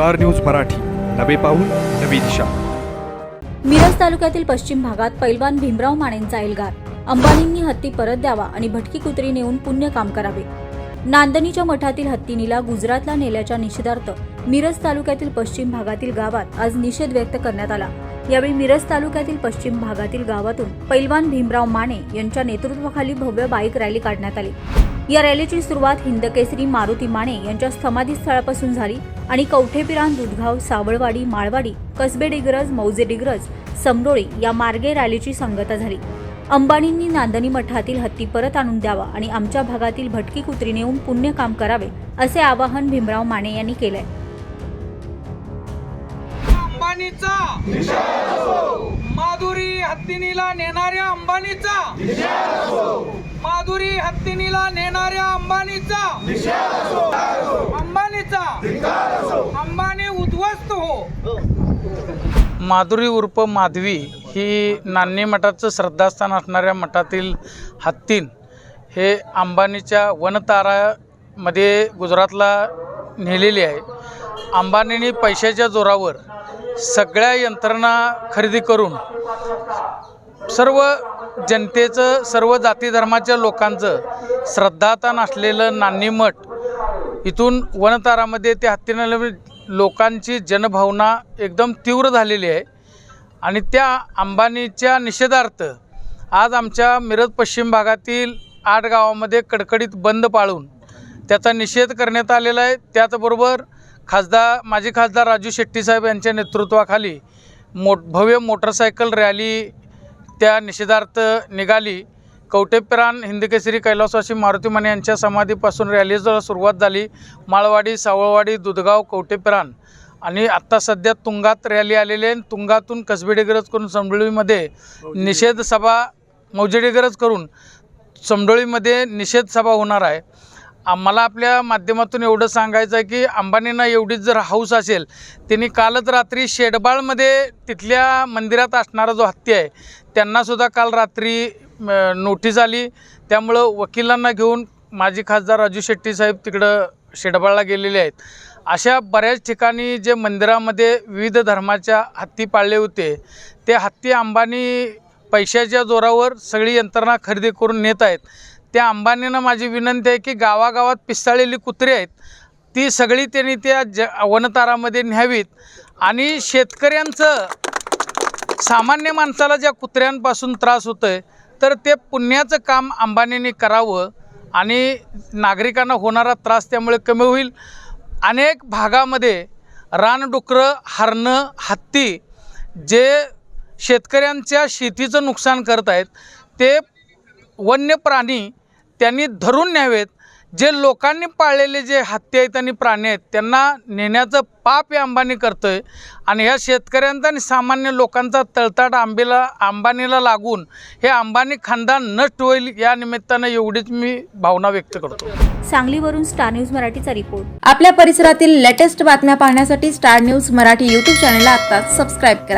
Star news Marathi. नवे पाऊल नवी दिशा. मिरज तालुक्यातील पश्चिम भागात पैलवान भीमराव मानेंचा एल्गार. अंबानींनी हत्ती परत द्यावा आणि भटकी कुत्री नेऊन पुण्य काम करावे. नांदणीच्या मठातील हत्तीनीला गुजरातला नेल्याच्या निषेधार्थ मिरज तालुक्यातील पश्चिम भागातील गावात आज निषेध व्यक्त करण्यात आला. यावेळी मिरज तालुक्यातील पश्चिम भागातील गावातून पैलवान भीमराव माने यांच्या नेतृत्वाखाली भव्य बाईक रॅली काढण्यात आली. या रॅलीची सुरुवात हिंदकेसरी मारुती माने यांच्या समाधी स्थळापासून झाली आणि कवठेपिरान दुधगाव सावळवाडी माळवाडी कसबे डिग्रज मौजे डिग्रज समरोळी या मार्गे रॅलीची सांगता झाली. अंबानींनी नांदणी मठातील हत्ती परत आणून द्यावा आणि आमच्या भागातील भटकी कुत्री नेऊन पुण्य काम करावे असे आवाहन भीमराव माने यांनी केलंय. अंबानीचा. माधुरी हत्तीनीला नेणाऱ्या अंबानीचा. माधुरी हत्तीनीला नेणाऱ्या अंबानीचा. अंबानीचा. अंबानी उद्ध्वस्त हो. माधुरी उर्फ माधवी ही नान्नी मठाचं श्रद्धास्थान असणाऱ्या मठातील हत्तीन. हे अंबानीच्या वनतारामध्ये गुजरातला नेलेली आहे. अंबानीने पैशाच्या जोरावर सगळ्या यंत्रणा खरेदी करून सर्व जनतेचं सर्व जाती धर्माच्या लोकांचं श्रद्धातान असलेलं नान्नी मठ इथून वनतारामध्ये ते हत्तीनं लोकांची जनभावना एकदम तीव्र झालेली आहे. आणि त्या अंबानीच्या निषेधार्थ आज आमच्या मिरज पश्चिम भागातील आठ गावामध्ये कडकडीत बंद पाळून त्याचा निषेध करण्यात आलेला आहे. त्याचबरोबर खासदार माजी खासदार राजू शेट्टी साहेब यांच्या नेतृत्वाखाली मोठ भव्य मोटरसायकल रॅली त्या निषेधार्थ निघाली. कवटेप्राण हिंदकेसरी कैलासवासी मारुती माने यांच्या समाधीपासून रॅलीला सुरुवात झाली. माळवाडी सावळवाडी दुधगाव कवटेप्राण आणि आत्ता सध्या तुंगात रॅली आलेली आहे. तुंगातून कसबेडेगरज करून समडोळीमध्ये निषेध सभा मौजेडेगरज करून समडोळीमध्ये निषेध सभा होणार आहे. आम्हाला आपल्या माध्यमातून एवढं सांगायचं आहे की अंबानींना एवढीच जर हाऊस असेल त्यांनी कालच रात्री शेडबाळमध्ये तिथल्या मंदिरात असणारा जो हत्ती आहे त्यांनासुद्धा काल रात्री नोटीस आली. त्यामुळं वकिलांना घेऊन माजी खासदार राजू शेट्टी साहेब तिकडं शेडबाळला गेलेले आहेत. अशा बऱ्याच ठिकाणी जे मंदिरामध्ये विविध धर्माच्या हत्ती पाळले होते ते हत्ती अंबानी पैशाच्या जोरावर सगळी यंत्रणा खरेदी करून नेत आहेत. त्या अंबानीनं माझी विनंती आहे की गावागावात पिसाळलेली कुत्रे आहेत ती सगळी त्यांनी त्या ज वनतारामध्ये न्यावीत. आणि शेतकऱ्यांचं सामान्य माणसाला ज्या कुत्र्यांपासून त्रास होतो आहे तर ते पुण्याचं काम अंबानींनी करावं आणि नागरिकांना होणारा त्रास त्यामुळे कमी होईल. अनेक भागामध्ये रानडुकरं हरणं हत्ती जे शेतकऱ्यांच्या शेतीचं नुकसान करत आहेत ते वन्य प्राणी त्यांनी धरून न्यावेत. जे लोकांनी पाळलेले जे हत्ती आहेत आणि प्राणी आहेत त्यांना नेण्याचं पाप हे अंबानी करतं आहे आणि ह्या शेतकऱ्यांचा आणि सामान्य लोकांचा तळताट आंबेला अंबानीला लागून हे अंबानी खानदान नष्ट होईल या निमित्तानं एवढीच मी भावना व्यक्त करतो. सांगलीवरून स्टार न्यूज मराठीचा रिपोर्ट. आपल्या परिसरातील लेटेस्ट बातम्या पाहण्यासाठी स्टार न्यूज मराठी यूट्यूब चॅनलला आता सबस्क्राईब करा.